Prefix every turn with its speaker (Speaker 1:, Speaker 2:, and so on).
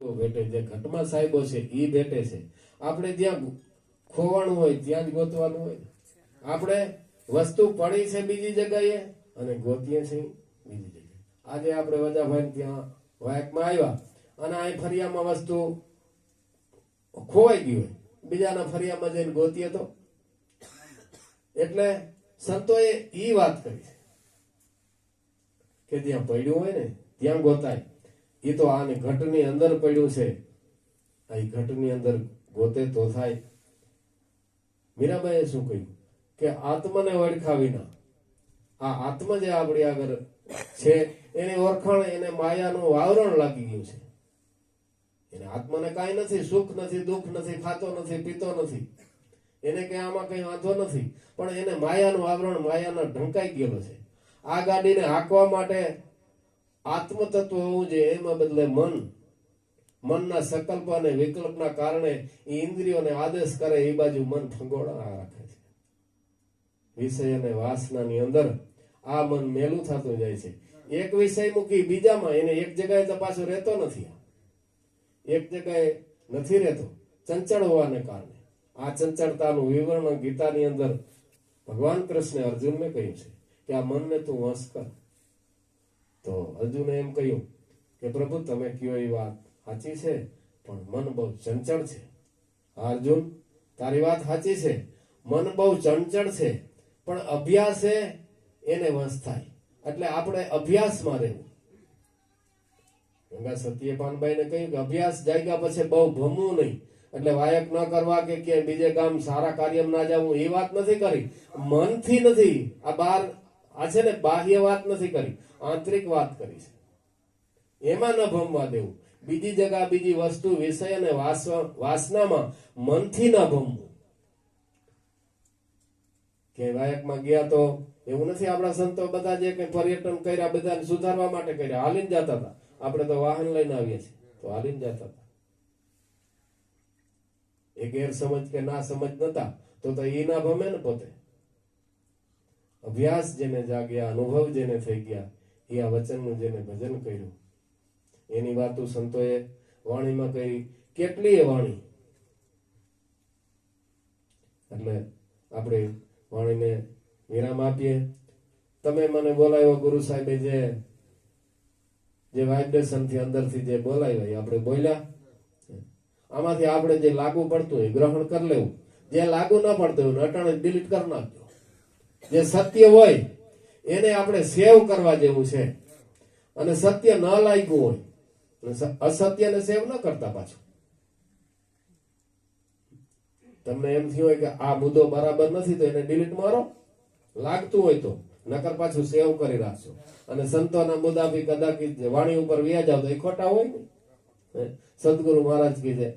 Speaker 1: ભેટે જે ઘટમાં સાહેબો છે એ ભેટે છે. આપણે જ્યાં ખોવાનું હોય, ત્યાં જ ગોતવાનું હોય. આપણે વસ્તુ પડી છે બીજી જગ્યાએ અને ગોતીએ છે બીજી જગ્યાએ. આજે આપણે વજાભાઈ ત્યાં વાયકમાં આવ્યા અને અહીં ફરિયામાં વસ્તુ ખોવાઈ ગઈ હોય. બીજાના ફરિયામાં જઈને ગોતીએ તો. એટલે સંતોએ ઈ વાત કરી કે જ્યાં પડ્યું હોય ને, ત્યાં ગોતાય. એ તો આને ઘટની અંદર પડ્યું છે. આ ઘટની અંદર ગોતે તો થાય. મીરાબાઈએ શું કહ્યું? કે આત્માને ઓળખા વિના, આ આત્મ જે આપણી આગળ છે, એની ઓળખાણ, એને માયાનું વાવરણ લાગી ગયું છે. એને આત્માને કાંઈ નથી, સુખ નથી, દુઃખ નથી, ખાતો નથી, પીતો નથી. એને કઈ આમાં કઈ વાંધો નથી, પણ એને માયાનું આવરણ માયાના ઢંકાઈ ગયેલો છે. આ ગાડીને હાંકવા માટે આત્મતત્વ હોવું જોઈએ એમાં બદલે મન. મનના સંકલ્પ અને વિકલ્પના કારણે ઇન્દ્રિયોને આદેશ કરે, એ બાજુ મન ફંગોળા રાખે છે. વિષય અને વાસનાની અંદર આ મન મેલું થતું જાય છે. એક વિષય મૂકી બીજામાં એને એક જગ્યાએ તો પાછો રહેતો નથી. એક જગ્યાએ નથી રહેતો, ચંચળ હોવાને કારણે. આ ચંચળતાનું વિવરણ ગીતાની અંદર ભગવાન કૃષ્ણે અર્જુનને કહ્યું છે કે આ મનને તું વંશ કર. તો અર્જુને એમ કહ્યું કે, પ્રભુ, તમે કયો એ વાત સાચી છે? પણ મન બહુ ચંચળ છે. અર્જુન, તારી વાત સાચી છે. મન બહુ ચંચળ છે. પણ અભ્યાસે એને વંશ થાય. એટલે આપણે અભ્યાસમાં રહેવું. ગંગા સત્યપાનભાઈને કહ્યું કે, અભ્યાસ જાગ્યા પછી બહુ ભમવું નહીં. એટલે વાયક ન કરવા કે કે બીજે કામ સારા કાર્યમાં ના જવું એ વાત નથી કરી. મનથી નથી. આ બાર આ છે ને બાહ્ય વાત નથી કરી, આંતરિક વાત કરી છે. એમાં ન ભમવા દેવું. બીજી જગા બીજી વસ્તુ વિષય અને વાસ- વાસનામાં મનથી ન ભમવું. કે વાયકમાં ગયા તો એવું નથી આપણા સંતો બધા જે કઈ પર્યટન કર્યા, બધાને સુધારવા માટે કર્યા, હાલીને જતા હતા. આપણે તો વાહન લઈને આવીએ છીએ, તો હાલીને જતા હતા. એ ગેરસમજ કે ના સમજ નતા, તો તો એ ના ભમે ને પોતે. અભ્યાસ જેને જાગ્યા, અનુભવ જેને થઈ ગયા, એ આ વચનનું જેને ભજન કર્યું. એની વાતો સંતોએ વાણીમાં કરી એ વાણી? એટલે આપણે વાણીને વિરામ આપીએ. તમે મને બોલાવ્યો ગુરુ સાહેબે જે જે વાઇબ્રેશનથી અંદરથી જે બોલાવ્યા એ આપણે બોલ્યા. આમાંથી આપણે જે લાગુ પડતું હોય ગ્રહણ કરી લેવું. જે લાગુ ન પડતું હોય અટાણે ડિલીટ કરી નાખજો. જે સત્ય હોય, એને આપણે સેવ કરવા જેવું છે. અને સત્ય ન લાગ્યું હોય અસત્યને સેવ ન કરતા પાછું. તમને એમ થયું હોય કે આ મુદ્દો બરાબર નથી, તો એને ડિલીટ મારો. લાગતું હોય તો, નકર પાછું સેવ કરી રાખશો. અને સંતોના મુદ્દા બી કદાચ વાણી ઉપર વ્યાજ આવતો એ ખોટા હોય ને સદગુરુ મહારાજ કીધે